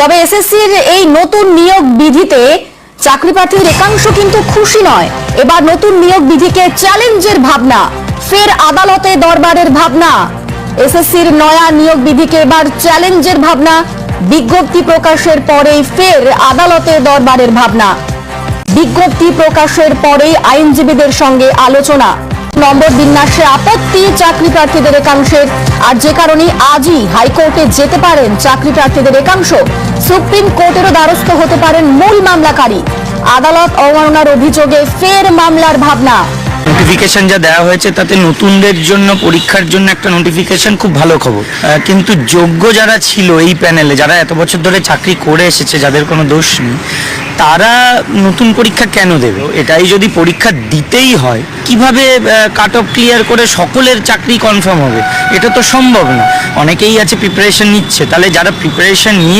তবে এসএসসির এই নতুন নিয়োগ বিধিতে চাকরি প্রার্থীদের একাংশ কিন্তু খুশি নয়। এবার নতুন নিয়োগ বিধিকে চ্যালেঞ্জের ভাবনা, ফের আদালতে দরবারের ভাবনা। এসএসসির নয়া নিয়োগ বিধিকে এবার চ্যালেঞ্জের ভাবনা, বিজ্ঞপ্তি প্রকাশের পরেই ফের আদালতে দরবারের ভাবনা। বিজ্ঞপ্তি প্রকাশের পরেই আইনজীবীদের সঙ্গে আলোচনা। নম্বর বিন্যাসে আপত্তি চাকরি প্রার্থীদের একাংশের আর যে কারণে আজই হাইকোর্টে যেতে পারেন চাকরি প্রার্থীদের একাংশ। সুপ্রিম কোর্টেরও দ্বারস্থ হতে পারেন মূল মামলাকারী। আদালত অবমাননার অভিযোগে ফের মামলার ভাবনা। নোটিফিকেশন যা দেওয়া হয়েছে, তাতে নতুনদের জন্য, পরীক্ষার জন্য একটা নোটিফিকেশন খুব ভালো খবর। কিন্তু যোগ্য যারা ছিল এই প্যানেলে যারা এত বছর ধরে চাকরি করে এসেছে, যাদের কোনো দোষ নেই তারা নতুন পরীক্ষা কেন দেবে? এটাই যদি পরীক্ষা দিতেই হয়, কীভাবে কাট অফ ক্লিয়ার করে সকলের চাকরি কনফার্ম হবে? এটা তো সম্ভব না। অনেকেই আছে প্রিপারেশন নিচ্ছে। তাহলে যারা প্রিপারেশন নিয়ে